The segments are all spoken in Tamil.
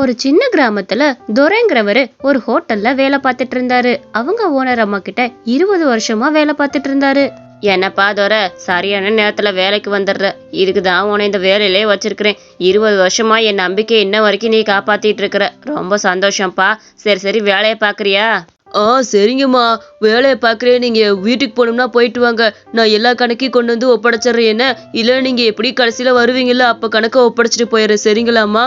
ஒரு சின்ன கிராமத்துல துரைங்கிறவரு ஒரு ஹோட்டல்ல வேலை பார்த்துட்டு இருந்தாரு. அவங்க ஓனர் அம்மா கிட்ட இருபது வருஷமா வேலை பார்த்துட்டு இருந்தாரு. என்னப்பா துரை சரியான நேரத்துல வேலைக்கு வந்துடுற. இதுக்கு தான் உன இந்த வேலையிலே வச்சிருக்கிறேன். இருபது வருஷமா என் நம்பிக்கை இன்ன வரைக்கும் நீ காப்பாத்திட்டு இருக்கிற. ரொம்ப சந்தோஷம்ப்பா. சரி சரி வேலையை பாக்குறியா ஆ சரிங்கம்மா. வேலையை பார்க்குறேன். நீங்கள் வீட்டுக்கு போகணும்னா போயிட்டு வாங்க. நான் எல்லா கணக்கையும் கொண்டு வந்து ஒப்படைச்சிட்றேன் என்ன? இல்லை நீங்கள் எப்படி கடைசியில் வருவீங்களா அப்போ கணக்கை ஒப்படைச்சிட்டு போயிடுறேன். சரிங்களாம்மா?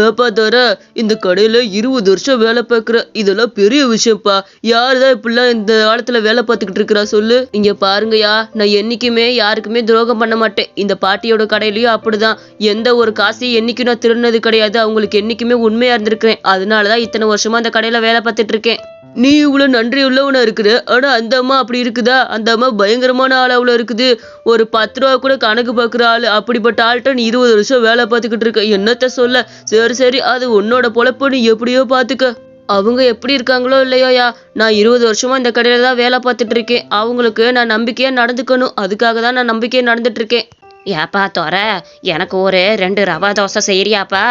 ஏப்பா தர இந்த கடையில் இருபது வருஷம் வேலை பார்க்குற இதெல்லாம் பெரிய விஷயம்ப்பா. யார் தான் இப்படிலாம் இந்த காலத்தில் வேலை பார்த்துக்கிட்டு இருக்கிறா சொல்லு. இங்கே பாருங்கய்யா நான் என்னைக்குமே யாருக்குமே துரோகம் பண்ண மாட்டேன். இந்த பாட்டியோட கடையிலயும் அப்படிதான். எந்த ஒரு காசையும் என்றைக்கும் நான் திருடினது கிடையாது. அவங்களுக்கு என்னைக்குமே உண்மையா இருந்திருக்கிறேன். அதனால தான் இத்தனை வருஷமா அந்த கடையில் வேலை பார்த்துட்டு இருக்கேன். நீ இவ்வளோ நன்றி உள்ளவனா இருக்கிற ஆனால் அந்த அம்மா அப்படி இருக்குதா? அந்த அம்மா பயங்கரமான ஆள் அவ்வளோ இருக்குது. ஒரு பத்து ரூபா கூட கணக்கு பார்க்குற ஆள் அப்படிப்பட்ட ஆள்கிட்ட நீ இருபது வருஷம் வேலை பார்த்துக்கிட்டு இருக்க. என்னத்த சொல்ல? சரி சரி அது உன்னோட பொழப்பு. நீ எப்படியோ பார்த்துக்க. அவங்க எப்படி இருக்காங்களோ இல்லையோயா? நான் இருபது வருஷமா இந்த கடையில தான் வேலை பார்த்துட்டு இருக்கேன். அவங்களுக்கு நான் நம்பிக்கையா நடந்துக்கணும். அதுக்காக தான் நான் நம்பிக்கையா நடந்துட்டு இருக்கேன். ஏப்பா தோற எனக்கு ஒரு ரெண்டு ரவா தோசை செய்யறியாப்பா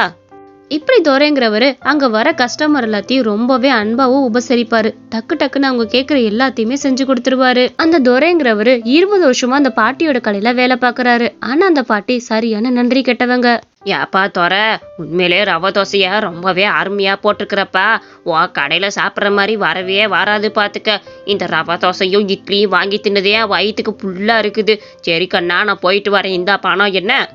இப்படி துரைங்கிறவர் அங்க வர கஸ்டமர் எல்லாத்தையும் ரொம்பவே அன்பாவும் உபசரிப்பாரு. டக்கு டக்குன்னு அவங்க கேட்குற எல்லாத்தையுமே செஞ்சு கொடுத்துருவாரு. அந்த துரைங்கிறவர் இருபது வருஷமா அந்த பாட்டியோட கடையில வேலை பார்க்குறாரு ஆனா அந்த பாட்டி சரியான நன்றி கெட்டவங்க. ஏப்பா துற உண்மையிலே ரவை தோசைய ரொம்பவே அருமையா போட்டிருக்கிறப்பா. ஓ கடையில சாப்பிட்ற மாதிரி வரவே வராது பாத்துக்க. இந்த ரவை தோசையும் இட்லியும் வாங்கி தின்னதே வயிற்றுக்கு ஃபுல்லா இருக்குது. சரி கண்ணா நான் போயிட்டு வரேன். இந்த பணம் என்ன?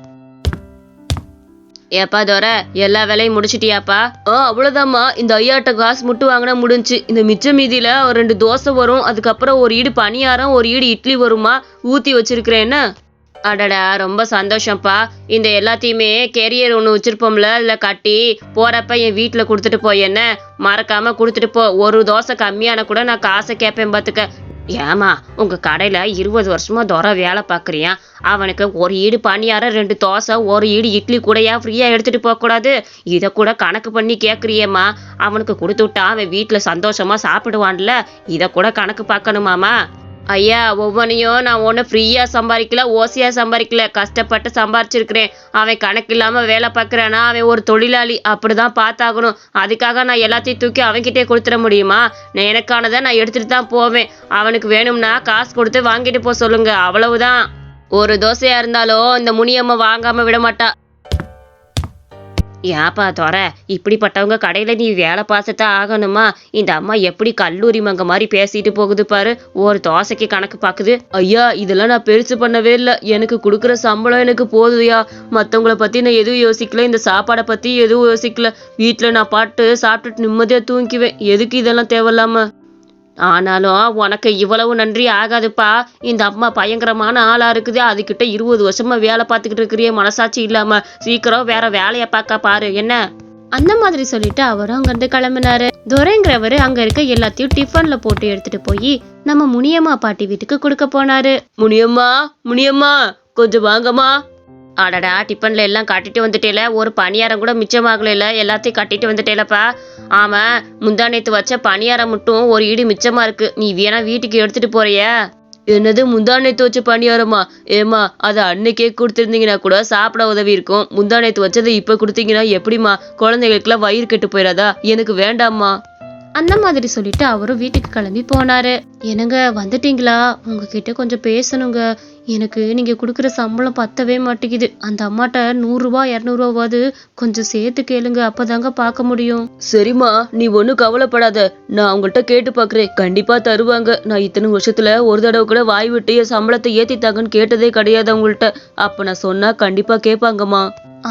ஏப்பா தோற எல்லா வேலையும் முடிச்சிட்டியாப்பா? ஆ அவ்வளவுதாம்மா. இந்த ஐயாட்ட காசு மட்டும் வாங்கினா முடிஞ்சுச்சு. இந்த மிச்ச மீதியில ஒரு ரெண்டு தோசை வரும். அதுக்கப்புறம் ஒரு ஈடு பணியாரம் ஒரு ஈடு இட்லி வருமா? ஊத்தி வச்சிருக்கிறேன். அடடா ரொம்ப சந்தோஷம்ப்பா. இந்த எல்லாத்தையுமே கேரியர் ஒன்று வச்சிருப்போம்ல இல்ல கட்டி போறப்ப என் வீட்டில் கொடுத்துட்டு போய் என்ன? மறக்காம கொடுத்துட்டு போ. ஒரு தோசை கம்மியான கூட நான் காசை கேட்பேன் பார்த்துக்க ஏமா உங்க கடையில இருபது வருஷமா துறை வேலை பார்க்குறியா? அவனுக்கு ஒரு ஈடு பணியாரம் ரெண்டு தோசை ஒரு ஈடு இட்லி கூடயா ஃப்ரீயா எடுத்துட்டு போக கூடாது இதை கூட கணக்கு பண்ணி கேட்குறியேம்மா அவனுக்கு கொடுத்து விட்டா அவன் வீட்டில் சந்தோஷமா சாப்பிடுவான்ல. இதை கூட கணக்கு பார்க்கணுமாமா ஐயா ஒவ்வொன்றையும் நான் ஒன்றும் ஃப்ரீயாக சம்பாதிக்கல ஓசியாக சம்பாதிக்கல. கஷ்டப்பட்டு சம்பாரிச்சிருக்கிறேன் அவன் கணக்கு இல்லாமல் வேலை பார்க்குறானா? அவன் ஒரு தொழிலாளி. அப்படி தான் பார்த்தாகணும். அதுக்காக நான் எல்லாத்தையும் தூக்கி அவன்கிட்டே கொடுத்துட முடியுமா? நான் எனக்கானதை நான் எடுத்துட்டு தான் போவேன். அவனுக்கு வேணும்னா காசு கொடுத்து வாங்கிட்டு போக சொல்லுங்க. அவ்வளவுதான். ஒரு தோசையாக இருந்தாலும் இந்த முனியம்மா வாங்காமல் விட மாட்டா. ஏப்பா துறை இப்படிப்பட்டவங்க கடையில நீ வேலை பார்த்துதான் ஆகணுமா? இந்த அம்மா எப்படி கல்லூரி மங்க மாதிரி பேசிட்டு போகுது பாரு. ஒரு தோசைக்கு கணக்கு பாக்குது ஐயா இதெல்லாம் நான் பெருசு பண்ணவே இல்லை. எனக்கு கொடுக்குற சம்பளம் எனக்கு போதுயா? மற்றவங்கள பற்றி நான் எதுவும் யோசிக்கல. இந்த சாப்பாடை பற்றி எதுவும் யோசிக்கல. வீட்டில் நான் பாட்டு சாப்பிட்டுட்டு நிம்மதியாக தூங்கிக்குவேன். எதுக்கு இதெல்லாம் தேவையில்லாமல் ஆனாலும் உனக்கு இவ்வளவு நன்றி ஆகாதுப்பா. இந்த அம்மா பயங்கரமான ஆளா இருக்குது. அதுகிட்ட இருபது வருஷமா வேலை பார்த்துக்கிட்டு இருக்கிறிய. மனசாட்சி இல்லாம சீக்கிரம் வேற வேலையை பார்க்க பாரு. என்ன? அந்த மாதிரி சொல்லிட்டு அவரும் அங்கிருந்து கிளம்பினாரு. துரைங்கிறவரு அங்க இருக்க எல்லாத்தையும் டிஃபன்ல போட்டு எடுத்துட்டு போய் நம்ம முனியம்மா பாட்டி வீட்டுக்கு கொடுக்க போனாரு. முனியம்மா முனியம்மா கொஞ்சம் வாங்கம்மா. அடடா டிஃபன்ல எல்லாம் கட்டிட்டு வந்துட்டேல. ஒரு பணியாரம் கூட மிச்சமாகல எல்லாத்தையும் கட்டிட்டு வந்துட்டேலப்பா. ஆமா முந்தா நேத்து வச்ச பணியாரம் மட்டும் ஒரு ஈடு மிச்சமா இருக்கு. நீ வேணா வீட்டுக்கு எடுத்துட்டு போறியா? என்னது முந்தானேத்து வச்ச பணியாரமா? ஏமா அதை அன்னைக்கே கொடுத்துருந்தீங்கன்னா கூட சாப்பிட உதவி இருக்கும். முந்தானேத்து வச்சதை இப்ப கொடுத்தீங்கன்னா எப்படிம்மா? குழந்தைகளுக்குலாம் வயிறு கெட்டு போயிடாதா எனக்கு வேண்டாம்மா. அந்த மாதிரி சொல்லிட்டு அவரும் வீட்டுக்கு கிளம்பி போனாரு. என்னங்க வந்துட்டீங்களா? உங்ககிட்ட கொஞ்சம் பேசணுங்க. எனக்கு நீங்க கொடுக்குற சம்பளம் பத்தவே மாட்டேங்குது. அந்த அம்மாட்ட நூறுரூவா இரநூறுவாவது கொஞ்சம் சேர்த்து கேளுங்க. அப்பதாங்க பார்க்க முடியும். சரிம்மா நீ ஒன்றும் கவலைப்படாத. நான் அவங்கள்ட்ட கேட்டு பார்க்குறேன் கண்டிப்பா தருவாங்க. நான் இத்தனை வருஷத்துல ஒரு தடவை கூட வாய் விட்டு என் சம்பளத்தை ஏத்தித்தாங்கன்னு கேட்டதே கிடையாது அவங்கள்ட்ட. அப்ப நான் சொன்னா கண்டிப்பா கேட்பாங்கம்மா.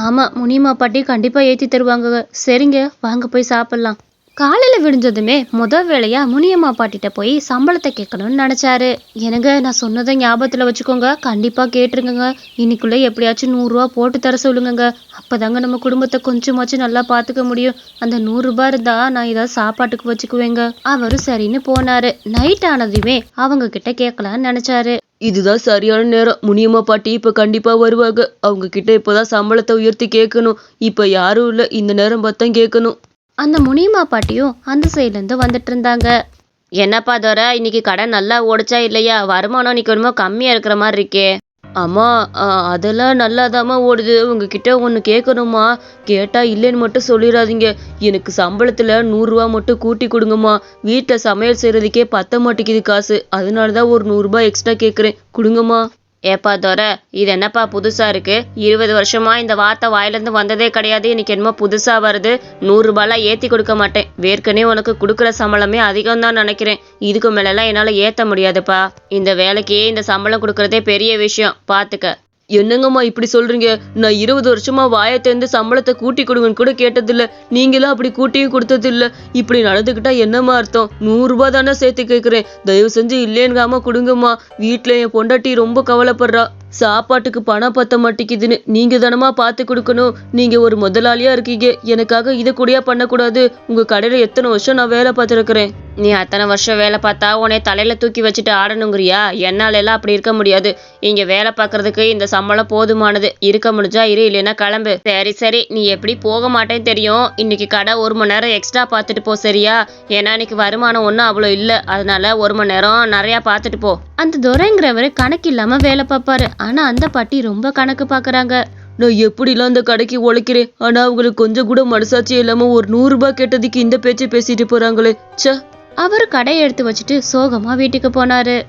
ஆமா முனியம்மா பாட்டி கண்டிப்பா ஏத்தி தருவாங்க சரிங்க வாங்க போய் சாப்பிடலாம். காலையில் விடிஞ்சதுமே முத வேலையாக முனியம்மா பாட்டிட்ட போய் சம்பளத்தை கேட்கணும்னு நினச்சாரு. எனக்கு நான் சொன்னதை ஞாபகத்தில் வச்சுக்கோங்க. கண்டிப்பாக கேட்டுருங்க இன்னைக்குள்ளே எப்படியாச்சும் நூறுரூவா போட்டு தர சொல்லுங்கங்க. அப்பதாங்க நம்ம குடும்பத்தை கொஞ்சமாச்சும் நல்லா பார்த்துக்க முடியும். அந்த நூறுரூபா இருந்தால் நான் ஏதாவது சாப்பாட்டுக்கு வச்சுக்குவேங்க. அவரும் சரின்னு போனாரு. நைட் ஆனதுமே அவங்க கிட்ட கேட்கலான்னு நினைச்சாரு. இதுதான் சரியான நேரம். முனியம்மா பாட்டி இப்ப கண்டிப்பா வருவாங்க. அவங்க கிட்ட இப்பதான் சம்பளத்தை உயர்த்தி கேட்கணும். இப்ப யாரும் இல்ல. இந்த நேரம் பார்த்தா கேட்கணும். அந்த முனியம்மா பாட்டியும் அந்த சைட்லேருந்து வந்துட்டு இருந்தாங்க என்னப்பா தோர இன்னைக்கு கடை நல்லா ஓடிச்சா இல்லையா? வருமானம் இன்னைக்கு என்னமோ கம்மியா இருக்கிற மாதிரி இருக்கே. அம்மா அதெல்லாம் நல்லாதாம்மா ஓடுது. உங்ககிட்ட ஒன்று கேட்கணுமா கேட்டா இல்லைன்னு மட்டும் சொல்லிடாதீங்க எனக்கு சம்பளத்துல நூறுரூவா மட்டும் கூட்டி கொடுங்கம்மா. வீட்டில் சமையல் செய்யறதுக்கே பத்த மாட்டேங்குது காசு. அதனால தான் ஒரு நூறுரூபா எக்ஸ்ட்ரா கேட்குறேன் கொடுங்கம்மா. ஏப்பா தோர இது என்னப்பா புதுசா இருக்கு? இருபது வருஷமா இந்த வார்த்தை வாயிலிருந்து வந்ததே கிடையாது. இன்னைக்கு என்னமோ புதுசா வருது. நூறு ரூபாய்லாம் ஏத்தி கொடுக்க மாட்டேன். வேர்க்கனே உனக்கு கொடுக்குற சம்பளமே அதிகம் தான் நினைக்கிறேன். இதுக்கு மேலெல்லாம் என்னால ஏத்த முடியாதுப்பா. இந்த வேலைக்கு இந்த சம்பளம் கொடுக்கறதே பெரிய விஷயம். பாத்துக்க. என்னங்கம்மா இப்படி சொல்றீங்க? நான் இருபது வருஷமா வாயை திறந்து சம்பளத்தை கூட்டி கொடுங்கன்னு கூட கேட்டதில்ல. நீங்களும் அப்படி கூட்டியும் கொடுத்ததில்ல. இப்படி நடந்துக்கிட்டா என்னம்மா அர்த்தம்? நூறு தானே சேர்த்து கேட்குறேன். தயவு செஞ்சு இல்லைன்காம கொடுங்கம்மா. வீட்டில் என் பொண்டாட்டி ரொம்ப கவலைப்படுறா. சாப்பாட்டுக்கு பணம் பத்த மாட்டேங்குதுன்னு நீங்க தானமா பார்த்து கொடுக்கணும். நீங்க ஒரு முதலாளியா இருக்கீங்க. எனக்காக இதை கூடயா பண்ணக்கூடாது. உங்க கடையில எத்தனை வருஷம் நான் வேலை பார்த்துருக்கிறேன். நீ அத்தனை வருஷம் வேலை பார்த்தா உன்னை தலையில தூக்கி வச்சுட்டு ஆடணுங்கிறியா? என்னால எல்லாம் அப்படி இருக்க முடியாது. இங்க வேலை பார்க்கறதுக்கு இந்த சம்பளம் போதுமானது. இருக்க முடிஞ்சா இரு இல்லைன்னா கிளம்பு. சரி சரி. நீ எப்படி போக மாட்டேன்னு தெரியும். இன்னைக்கு கடை ஒரு மணி நேரம் எக்ஸ்ட்ரா பார்த்துட்டு போ சரியா? ஏன்னா இன்னைக்கு வருமானம் ஒன்றும் அவ்வளோ இல்லை. அதனால ஒரு மணி நேரம் நிறையா பார்த்துட்டு போ. அந்த துரைங்கிறவர் கணக்கு இல்லாம வேலை பார்ப்பாரு. ஆனால் அந்த பாட்டி ரொம்ப கணக்கு பார்க்குறாங்க நான் எப்படிலாம் அந்த கடைக்கு உழைக்கிறேன்? ஆனால் அவங்களுக்கு கொஞ்சம் கூட மனசாட்சி இல்லாமல் ஒரு நூறுரூபா கேட்டதுக்கு இந்த பேச்சு பேசிட்டு போகிறாங்களே ச்சே. அவர் கடையை எடுத்து வச்சுட்டு சோகமாக வீட்டுக்கு போனாரு.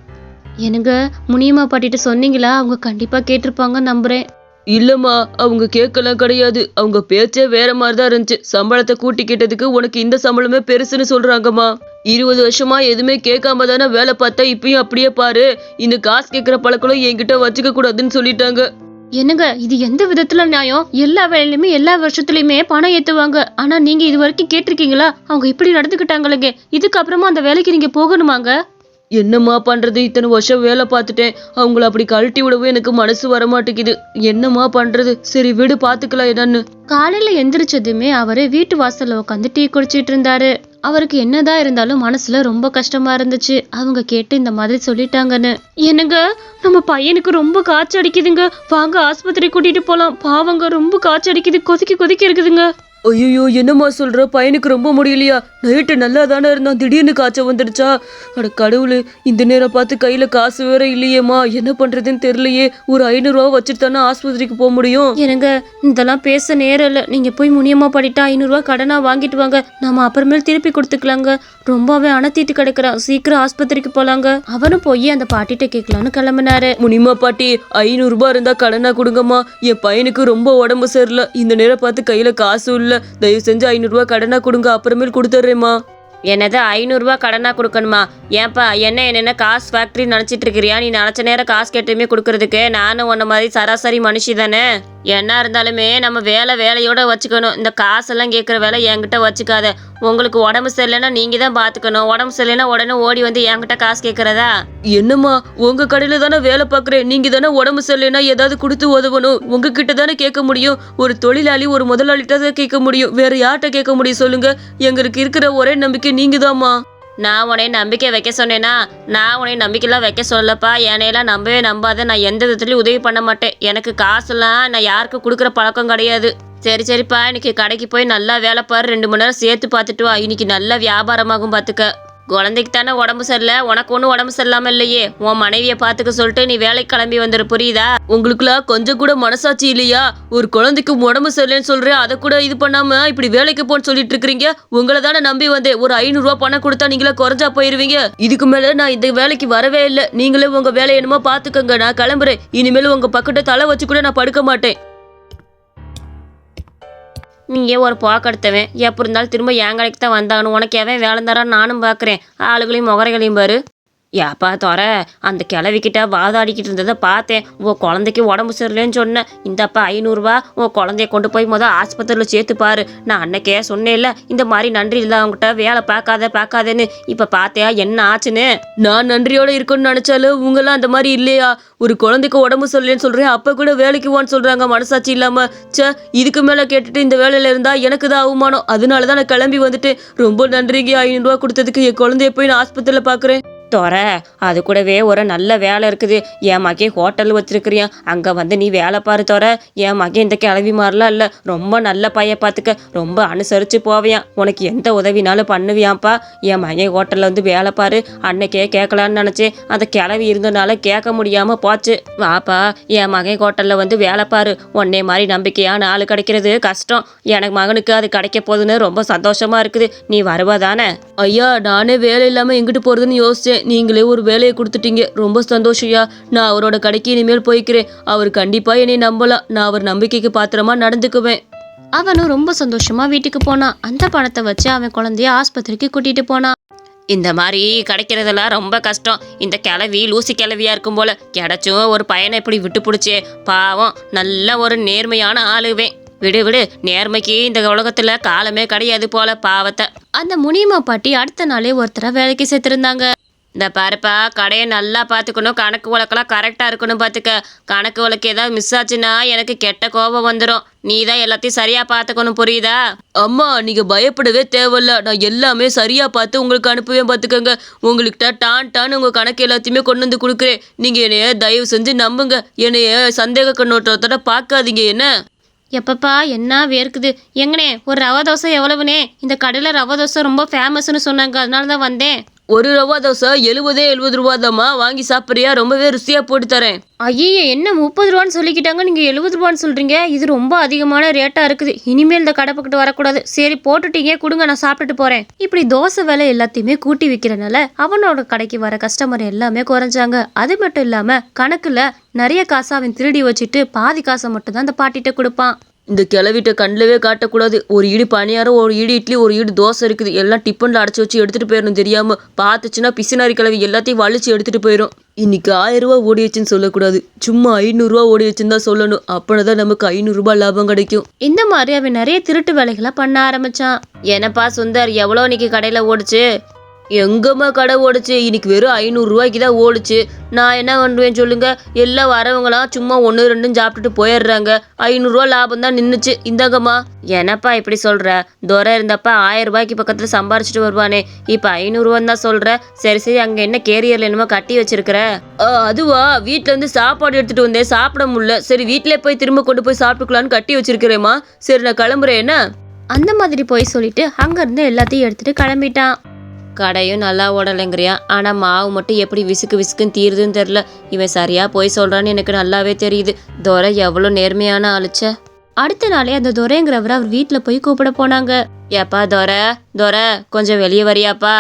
எனக்கு முனியம்மா பாட்டிட்டு சொன்னீங்களா? அவங்க கண்டிப்பாக கேட்டிருப்பாங்க நம்புகிறேன் இல்லம்மா அவங்க கேட்கலாம் கிடையாது. அவங்க பேச்சே வேற மாதிரி தான் இருந்துச்சு. சம்பளத்தை கூட்டி கேட்டதுக்கு உனக்கு இந்த சம்பளமே பெருசுன்னு சொல்றாங்கம்மா. இருபது வருஷமா எதுவுமே கேட்காம தானே வேலை பார்த்தா இப்பயும் அப்படியே பாரு. இந்த காசு கேட்கிற பழக்கம் என்கிட்ட வச்சுக்க கூடாதுன்னு சொல்லிட்டாங்க. என்னங்க இது எந்த விதத்துல நியாயம்? எல்லா வேலையிலுமே எல்லா வருஷத்துலயுமே பணம் ஏத்துவாங்க. ஆனா நீங்க இது வரைக்கும் கேட்டிருக்கீங்களா? அவங்க இப்படி நடந்துக்கிட்டாங்களேங்க. இதுக்கப்புறமா அந்த வேலைக்கு நீங்க போகணுமாங்க? என்னம்மா பண்ணுறது இத்தனை வருஷம் வேலை பார்த்துட்டேன். அவங்கள அப்படி கழட்டி விடவும் எனக்கு மனசு வரமாட்டேங்குது. என்னம்மா பண்ணுறது சரி விடு பார்த்துக்கலாம் என்னன்னு. காலையில் எந்திரிச்சதுமே அவர் வீட்டு வாசலில் உட்காந்து டீ குடிச்சிட்டு இருந்தாரு. அவருக்கு என்னதான் இருந்தாலும் மனசுல ரொம்ப கஷ்டமா இருந்துச்சு. அவங்க கேட்டு இந்த மாதிரி சொல்லிட்டாங்கன்னு. என்னங்க? நம்ம பையனுக்கு ரொம்ப காய்ச்சல் அடிக்குதுங்க. வாங்க ஆஸ்பத்திரி கூட்டிட்டு போலாம். பாவங்க ரொம்ப காய்ச்சல் அடிக்குது. கொதிக்க கொதிக்க இருக்குதுங்க. ஐயோ என்னம்மா சொல்ற? பையனுக்கு ரொம்ப முடியலையா? நைட்டு நல்லா தானே இருந்தான். திடீர்னு காய்ச்சல் வந்துடுச்சா? அட கடவுளே இந்த நேரம் பார்த்து கையில காசு வேற இல்லையேம்மா. என்ன பண்றதுன்னு தெரியலையே. ஒரு ஐநூறுரூவா வச்சுட்டு தானே ஆஸ்பத்திரிக்கு போக முடியும்? எனக்கு இதெல்லாம் பேச நேரம் இல்லை. நீங்க போய் முனியமாக படிட்டா ஐநூறுரூவா கடனா வாங்கிட்டு வாங்க. நம்ம அப்புறமேல் திருப்பி கொடுத்துக்கலாங்க. ரொம்ப அவன் அணத்திட்டு கிடக்குறான் சீக்கிரம் ஆஸ்பத்திரிக்கு போலாங்க. அவனும் போய் அந்த பாட்டிட்ட கேட்கலான்னு கிளம்பினாரு. முனிமா பாட்டி ஐநூறுரூபா இருந்தா கடனா கொடுங்கம்மா. என் பையனுக்கு ரொம்ப உடம்பு சரியில்லை. இந்த நேரம் பார்த்து கையில காசு இல்ல. தயவு செஞ்சு ஐநூறுரூவா கடனா கொடுங்க. அப்புறமேல் கொடுத்துட்றேம்மா என்னது ஐநூறுரூவா கடனா கொடுக்கணுமா? ஏன்பா என்ன என்னென்ன காசு ஃபேக்ட்ரி நினச்சிட்டு இருக்கிறியா? நீ நினச்ச நேரம் காசு கேட்டுமே கொடுக்கறதுக்கு. நானும் உன்ன மாதிரி சராசரி மனுஷி தானே? என்ன இருந்தாலுமே நம்ம வேலை வேலையோட வச்சுக்கணும். இந்த காசெல்லாம் கேட்குற வேலை என்கிட்ட வச்சுக்காத. உங்களுக்கு உடம்பு சரியில்லைன்னா நீங்கள் தான் பார்த்துக்கணும். உடம்பு சரியில்லைன்னா உடனே ஓடி வந்து என்கிட்ட காசு கேட்குறதா? என்னம்மா உங்கள் கடையில் தானே வேலை பார்க்குறேன். நீங்கள் தானே உடம்பு சரியில்லைன்னா ஏதாவது கொடுத்து உதவணும். உங்ககிட்ட தானே கேட்க முடியும். ஒரு தொழிலாளி ஒரு முதலாளிகிட்ட தான் கேட்க முடியும். வேறு யார்கிட்ட கேட்க முடியும் சொல்லுங்கள் எங்களுக்கு இருக்கிற ஒரே நம்பிக்கை நீங்கள் தான்மா நான் உன்னை நம்பிக்கை வைக்க சொன்னேனா? நான் உன்னை நம்பிக்கைலாம் வைக்க சொல்லப்பா. என்னையெல்லாம் நம்பவே நம்பாத. நான் எந்த விதத்துலையும் உதவி பண்ண மாட்டேன். எனக்கு காசுலாம் நான் யாருக்கும் கொடுக்குற பழக்கம் கிடையாது. சரி சரிப்பா. இன்னைக்கு கடைக்கு போய் நல்லா வேலை பாரு. ரெண்டு மணி நேரம் சேர்த்து பார்த்துட்டு வா. இன்னைக்கு நல்லா வியாபாரமாகும் பார்த்துக்க குழந்தைக்கு தானே உடம்பு சரியில்லை? உனக்கு ஒன்றும் உடம்பு சரியில்லாமல் இல்லையே. உன் மனைவியை பார்த்துக்க சொல்லிட்டு நீ வேலைக்கு கிளம்பி வந்துரு புரியுதா? உங்களுக்குலாம் கொஞ்சம் கூட மனசாட்சி இல்லையா? ஒரு குழந்தைக்கு உடம்பு சரியில்லைன்னு சொல்றேன் அதை கூட இது பண்ணாமல் இப்படி வேலைக்கு போன்னு சொல்லிட்டு இருக்கிறீங்க. உங்களை தானே நம்பி வந்தேன். ஒரு ஐநூறுரூவா பணம் கொடுத்தா நீங்களே குறைஞ்சா போயிருவீங்க. இதுக்கு மேலே நான் இந்த வேலைக்கு வரவே இல்லை. நீங்களே உங்கள் வேலை என்னமோ பார்த்துக்கோங்க. நான் கிளம்புறேன். இனிமேல் உங்கள் பக்கத்தை தலை வச்சு கூட நான் படுக்க மாட்டேன். நீயே ஒரு போக்கெடுத்தவன். எப்போ இருந்தாலும் திரும்ப என் கடைக்கு தான் வந்தாகணும். உனக்கு எவன் வேலை தரான்னு நானும் பார்க்குறேன். ஆளுகளையும் முகரைகளையும் பாரு. ஏப்பா தோற அந்த கிளவிக்கிட்ட வாதாடிக்கிட்டு இருந்ததை பார்த்தேன். உன் குழந்தைக்கு உடம்பு சரியில்லைன்னு சொன்னேன். இந்தப்பா ஐநூறுரூவா உன் குழந்தைய கொண்டு போய் முதல் ஆஸ்பத்திரியில் சேர்த்து பாரு நான் அன்னைக்கே சொன்னேன்ல இந்த மாதிரி நன்றி இல்லை அவங்ககிட்ட வேலை பார்க்காத பார்க்காதேன்னு. இப்போ பார்த்தியா என்ன ஆச்சுன்னு? நான் நன்றியோடு இருக்கணும்னு நினச்சாலும் உங்களாம் அந்த மாதிரி இல்லையா? ஒரு குழந்தைக்கு உடம்பு சரியில்லைன்னு சொல்கிறேன் அப்போ கூட வேலைக்கு வான்னு சொல்கிறாங்க மனசாட்சி இல்லாமல் ச்சே இதுக்கு மேலே கேட்டுட்டு இந்த வேலையில் இருந்தால் எனக்கு தான் அவமானம். அதனால தான் நான் கிளம்பி வந்துட்டு ரொம்ப நன்றிங்க ஐநூறுரூவா கொடுத்ததுக்கு என் குழந்தைய போய் நான் ஆஸ்பத்திரியில் பார்க்குறேன். துறை. அது கூடவே ஒரு நல்ல வேலை இருக்குது. என் மகன் ஹோட்டல் வச்சிருக்கிறியா? அங்கே வந்து நீ வேலை பாரு தொற. என் மகன் இந்த கிளவி மாதிரிலாம் இல்லை. ரொம்ப நல்ல பையன் பார்த்துக்க ரொம்ப அனுசரித்து போவியான் உனக்கு எந்த உதவினாலும் பண்ணுவியாம்ப்பா. என் மகன் ஹோட்டலில் வந்து வேலை பாரு. அன்னைக்கே கேட்கலான்னு நினச்சேன். அந்த கிளவி இருந்தனால கேட்க முடியாமல் போச்சு. வாப்பா என் மகன் ஹோட்டலில் வந்து வேலை பாரு. உன்னே மாதிரி நம்பிக்கையான ஆள் கிடைக்கிறது கஷ்டம். எனக்கு மகனுக்கு அது கிடைக்க போகுதுன்னு ரொம்ப சந்தோஷமா இருக்குது. நீ வருவா தானே ஐயா நானே வேலை இல்லாமல் எங்கிட்டு போகிறதுன்னு யோசிச்சேன். நீங்களே ஒரு வேலையை கொடுத்துட்டீங்க. ரொம்ப சந்தோஷம்யா நான் அவரோட கடைக்கு இனிமேல் போய்க்கிறேன். அவர் கண்டிப்பா என்னை நம்பலாம் நான் அவர் நம்பிக்கைக்கு பாத்திரமா நடந்துக்குவேன். அவனும் ரொம்ப சந்தோஷமா வீட்டுக்கு போனான் அந்த பணத்தை வச்சு அவன் குழந்தைய ஆஸ்பத்திரிக்கு கூட்டிட்டு போனான் இந்த மாதிரி கிடைக்கிறதெல்லாம் ரொம்ப கஷ்டம். இந்த கிளவி லூசி கிளவியா இருக்கும் போல கிடைச்சும் ஒரு பையனை இப்படி விட்டு பிடிச்சே. பாவம் நல்ல ஒரு நேர்மையான ஆளுவேன் விடு விடு. நேர்மைக்கு இந்த உலகத்துல காலமே கிடையாது போல பாவத்தை. அந்த முனியம்மா பாட்டி அடுத்த நாளே ஒருத்தரை வேலைக்கு சேர்த்திருந்தாங்க. இந்த பாருப்பா கடையை நல்லா பார்த்துக்கணும். கணக்கு வழக்கெல்லாம் கரெக்டாக இருக்கணும் பார்த்துக்க. கணக்கு வழக்கு ஏதாவது மிஸ் ஆச்சுன்னா எனக்கு கெட்ட கோபம் வந்துடும் நீ தான் எல்லாத்தையும் சரியாக பார்த்துக்கணும் புரியுதா? அம்மா நீங்க பயப்படவே தேவையில்ல. நான் எல்லாமே சரியா பார்த்து உங்களுக்கு அனுப்புவேன் பார்த்துக்கோங்க. உங்கள்கிட்ட டான் டான் உங்க கணக்கு எல்லாத்தையுமே கொண்டு வந்து கொடுக்குறேன். நீங்க என்னைய தயவு செஞ்சு நம்புங்க. என்னைய சந்தேக கண்ணோட்டத்தோட பார்க்காதீங்க என்ன? எப்பப்பா என்ன வேர்க்குது? எங்கனே ஒரு ரவா தோசை எவ்வளவுனே? இந்த கடையில் ரவா தோசை ரொம்ப ஃபேமஸ்னு சொன்னாங்க. அதனால தான் வந்தேன். ஒரு ரவா தோசை எழுபதே எழுபது ரூபாதாம்மா வாங்கி சாப்பிட்றியா? ரொம்பவே ருசியாக போட்டு தரேன். ஐயே என்ன முப்பது ரூபான்னு சொல்லிக்கிட்டாங்க. நீங்கள் எழுபது ரூபான்னு சொல்கிறீங்க இது ரொம்ப அதிகமான ரேட்டாக இருக்குது. இனிமேல் இந்த கடை பக்கத்து வரக்கூடாது. சரி போட்டுட்டீங்க. கொடுங்க நான் சாப்பிட்டுட்டு போகிறேன் இப்படி தோசை விலை எல்லாத்தையுமே கூட்டி விற்கிறனால அவனோட கடைக்கு வர கஸ்டமர் எல்லாமே குறைஞ்சாங்க. அது மட்டும் இல்லாமல் கணக்கில் நிறைய காசை அவன் திருடி வச்சுட்டு பாதி காசை மட்டும் தான் அந்த பாட்டிகிட்ட கொடுப்பான். இந்த கிளவிட்ட கண்ணிலவே காட்டக்கூடாது. ஒரு இடி பணியாரம் ஒரு இடி இட்லி ஒரு இடி தோசை இருக்குது. எல்லாம் டிஃபனில் அடைச்சி வச்சு எடுத்துகிட்டு போயிடணும் தெரியாமல் பார்த்துச்சுன்னா பிசினாரி கிளவி எல்லாத்தையும் வலிச்சு எடுத்துகிட்டு போயிடும் இன்னைக்கு ஆயிரரூவா ஓடி ஓடிடுச்சுன்னு சொல்லக்கூடாது. சும்மா ஐநூறுரூவா ஓடிடுச்சுன்னு தான் சொல்லணும். அப்போனா தான் நமக்கு ஐநூறுரூபா லாபம் கிடைக்கும். இந்த மாதிரி அவன் நிறைய திருட்டு வேலைகளை பண்ண ஆரம்பிச்சான். என்னப்பா சுந்தர் எவ்வளோ இன்னைக்கு கடையில் ஓடிச்சு? எங்கம்மா கடை ஓடுச்சு? இன்னைக்கு வெறும் ஐநூறுரூவாய்க்கு தான் ஓடுச்சு. நான் என்ன பண்ணுவேன் சொல்லுங்க? எல்லாம் வரவங்களாம் சும்மா ஒன்று ரெண்டும் சாப்பிட்டுட்டு போயிடுறாங்க. ஐநூறுரூவா லாபம் தான் நின்றுச்சு இந்தாங்கம்மா. என்னப்பா இப்படி சொல்கிற துரை இருந்தப்ப ஆயிரம் ரூபாய்க்கு பக்கத்தில் சம்பாரிச்சிட்டு வருவானே. இப்போ ஐநூறுரூவான்னு தான் சொல்கிற சரி சரி அங்கே என்ன கேரியரில் என்னமோ கட்டி வச்சிருக்கிற? அதுவா. வீட்டில் இருந்து சாப்பாடு எடுத்துட்டு வந்தேன். சாப்பிட முடியல. சரி வீட்டிலே போய் திரும்ப கொண்டு போய் சாப்பிட்டுக்கலான்னு கட்டி வச்சிருக்கிறேம்மா. சரி நான் கிளம்புறேன். என்ன? அந்த மாதிரி போய் சொல்லிட்டு அங்கேருந்து எல்லாத்தையும் எடுத்துட்டு கிளம்பிட்டான். கடையும் நல்லா ஓடலைங்கிறியா? ஆனால் மாவு மட்டும் எப்படி விசுக்கு விசுக்குன்னு தீருதுன்னு தெரில இவன் சரியாக போய் சொல்கிறான்னு எனக்கு நல்லாவே தெரியுது. துரை எவ்வளோ நேர்மையான அழிச்ச அடுத்த நாளே அந்த துரைங்கிறவர் அவர் வீட்டில் போய் கூப்பிட போனாங்க. ஏப்பா துரை? துரை கொஞ்சம் வெளியே வரியாப்பா.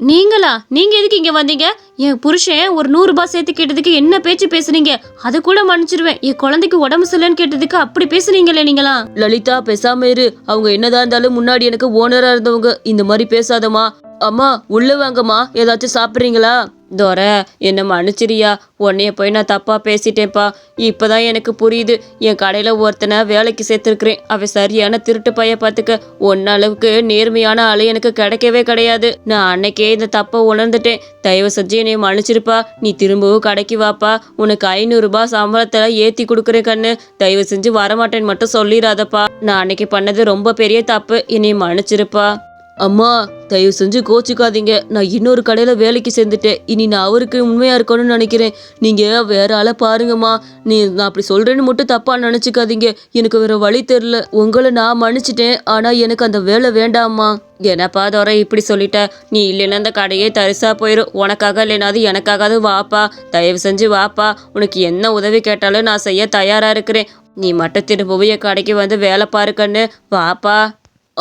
நீங்களா? நீங்க எதுக்கு இங்க வந்தீங்க? என் புருஷன் ஒரு நூறுரூபா சேர்த்து கேட்டதுக்கு என்ன பேச்சு பேசுனீங்க? அது கூட மன்னிச்சிருவேன். என் குழந்தைக்கு உடம்பு சரியில்லைன்னு கேட்டதுக்கு அப்படி பேசுனீங்களே நீங்களா? லலிதா பேசாம இரு. அவங்க என்னதான் இருந்தாலும் முன்னாடி எனக்கு ஓனரா இருந்தவங்க. இந்த மாதிரி பேசாதமா அம்மா உள்ள வாங்கம்மா. ஏதாச்சும் சாப்பிட்றீங்களா? துரை என்னை மன்னிச்சிரியா உன்னைய போய் நான் தப்பா பேசிட்டேன்ப்பா. இப்பதான் எனக்கு புரியுது. என் கடையில ஒருத்தனை வேலைக்கு சேர்த்துருக்குறேன். அவன் சரியான திருட்டு பைய பார்த்துக்க ஒன்ன அளவுக்கு நேர்மையான ஆளு எனக்கு கிடைக்கவே கிடையாது. நான் அன்னைக்கே இந்த தப்பை உணர்ந்துட்டேன். தயவு செஞ்சு என்னை மன்னிச்சிருப்பா. நீ திரும்பவும் கடைக்கு வாப்பா. உனக்கு ஐநூறுரூபா சம்பளத்தை ஏத்தி கொடுக்குறேன் கண்ணு. தயவு செஞ்சு வரமாட்டேன்னு மட்டும் சொல்லிடாதப்பா. நான் அன்னைக்கு பண்ணது ரொம்ப பெரிய தப்பு. என்னை மன்னிச்சிருப்பா. அம்மா தயவு செஞ்சு கோச்சிக்காதீங்க. நான் இன்னொரு கடையில் வேலைக்கு சேர்ந்துட்டேன். இனி நான் அவருக்கு உண்மையாக இருக்கணும்னு நினைக்கிறேன். நீங்கள் வேற ஆளை பாருங்கம்மா. நீ நான் அப்படி சொல்கிறேன்னு மட்டும் தப்பாக நினச்சிக்காதீங்க. எனக்கு வேற வழி தெரியல. உங்களை நான் மன்னிச்சிட்டேன். ஆனால் எனக்கு அந்த வேலை வேண்டாம்மா. என்னப்பா தோற இப்படி சொல்லிட்ட? நீ இல்லைன்னா அந்த கடையே தரிசாக போயிடும் உனக்காக இல்லைனாது எனக்காகாது. வாப்பா தயவு செஞ்சு வாப்பா உனக்கு என்ன உதவி கேட்டாலும் நான் செய்ய தயாராக இருக்கிறேன். நீ மட்டும் திரும்பவும் என் கடைக்கு வந்து வேலை பாருக்கன்னு வாப்பா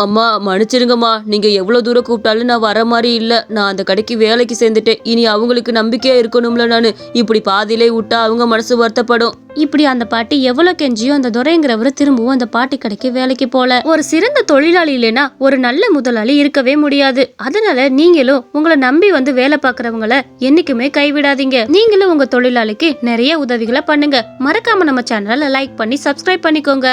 அம்மா மன்னிச்சிருங்கம்மா நீங்கள் எவ்வளோ தூரம் கூப்பிட்டாலும் நான் வர மாதிரி இல்லை. நான் அந்த கடைக்கு வேலைக்கு சேர்ந்துட்டேன். இனி அவங்களுக்கு நம்பிக்கையாக இருக்கணும்ல நான். இப்படி பாதியிலே விட்டா அவங்க மனசு வருத்தப்படும். இப்படி அந்த பாட்டி எவ்வளோ கெஞ்சியும் அந்த துரைங்கிறவர் திரும்பவும் அந்த பாட்டி கடைக்கு வேலைக்கு போல. ஒரு சிறந்த தொழிலாளி இல்லைன்னா ஒரு நல்ல முதலாளி இருக்கவே முடியாது. அதனால நீங்களும் உங்களை நம்பி வந்து வேலை பார்க்கறவங்கள என்னைக்குமே கைவிடாதீங்க. நீங்களும் உங்க தொழிலாளிக்கு நிறைய உதவிகளை பண்ணுங்க. மறக்காம நம்ம சேனலை லைக் பண்ணி சப்ஸ்கிரைப் பண்ணிக்கோங்க.